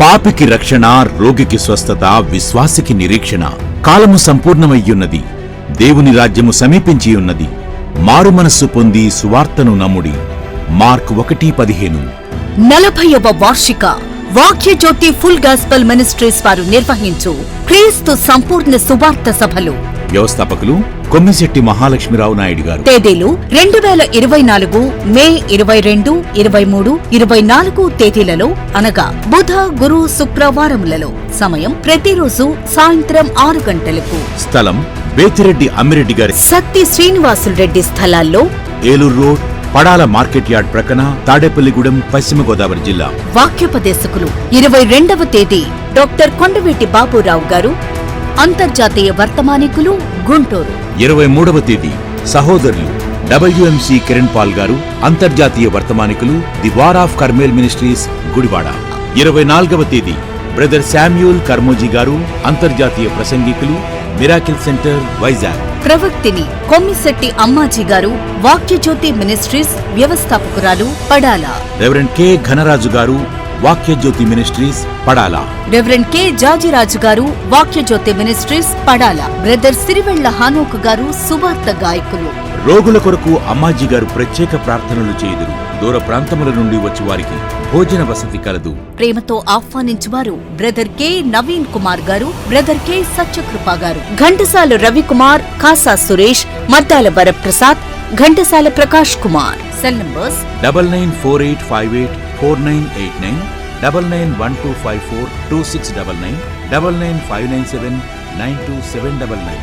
పాపికి రక్షణ రోగికి స్వస్థత విశ్వాసికి నిరీక్షణ. కాలము సంపూర్ణమయ్యున్నది. దేవుని రాజ్యము సమీపించియున్నది మారు మనస్సు పొంది సువార్తను నమ్ముడి. మార్క్ ఒకటి పదిహేను. నలభైవ వార్షిక. వాక్య జ్యోతి ఫుల్ గాస్పల్ మినిస్ట్రీస్ వారు నిర్వహించు. క్రీస్తు సంపూర్ణ సువార్త సభలు. వ్యవస్థాపకులు కొమ్మిశెట్టి మహాలక్ష్మిరావు నాయుడు గారు. తేదీలు రెండు వేల ఇరవై నాలుగు మే ఇరవై రెండు ఇరవై మూడు ఇరవై నాలుగు తేదీలలో అనగా బుధ గురు శుక్రవారములలో. సమయం ప్రతిరోజు సాయంత్రం ఆరు గంటలకు. స్థలం బేతిరెడ్డి అమ్మిరెడ్డి గారి. సత్తి శ్రీనివాసులరెడ్డి స్థలాల్లో Eluru road Padala market yard ప్రక్కన తాడేపల్లిగూడెం పశ్చిమ గోదావరి జిల్లా. వాక్యోపదేశకులు ఇరవై రెండవ తేదీ డాక్టర్ కొండవీటి బాబురావు గారు అంతర్జాతీయ వర్తమానికులు గుంటూరు. ఇరవై మూడవ తేదీ సహోదరులు డబ్ల్యూఎంసి కిరణ్ పాల్ గారు అంతర్జాతీయ వర్తమానికులు the war of Carmel ministries Gudivada. ఇరవై నాలుగవ తేదీ బ్రదర్ శామ్యూల్ కర్మోజీ గారు అంతర్జాతీయ ప్రసంగికులు మిరాకిల్ సెంటర్ వైజాగ్. ప్రవక్తిని కొమ్మిశెట్టి అమ్మాజీ గారు వాక్యజ్యోతి మినిస్ట్రీస్ వ్యవస్థాపకురాలు పడాల. రెవరెండ్ కె ఘనరాజు గారు Vakyajyothi ministries Padala. Reverend K Jajiraju గారు Vakyajyothi ministries Padala. Brother Sirivella Hanok గారు సువార్త గాయకులు. రోగుల కొరకు అమ్మాజీ గారు ప్రత్యేక ప్రార్థనలు చేయుదురు. దూర ప్రాంతముల నుండి వచ్చి వారికి భోజన వసతి కలదు. ప్రేమతో ఆహ్వానించువారు brother K Naveen Kumar garu brother K Satyakrupa గారు. Ghantasala Ravikumar Kasa Suresh Maddala Varaprasad Ghantasala Prakash Kumar. Cell numbers double nine four eight five eight four nine eight nine double nine one two five four two six double nine double nine five nine seven nine two seven double nine.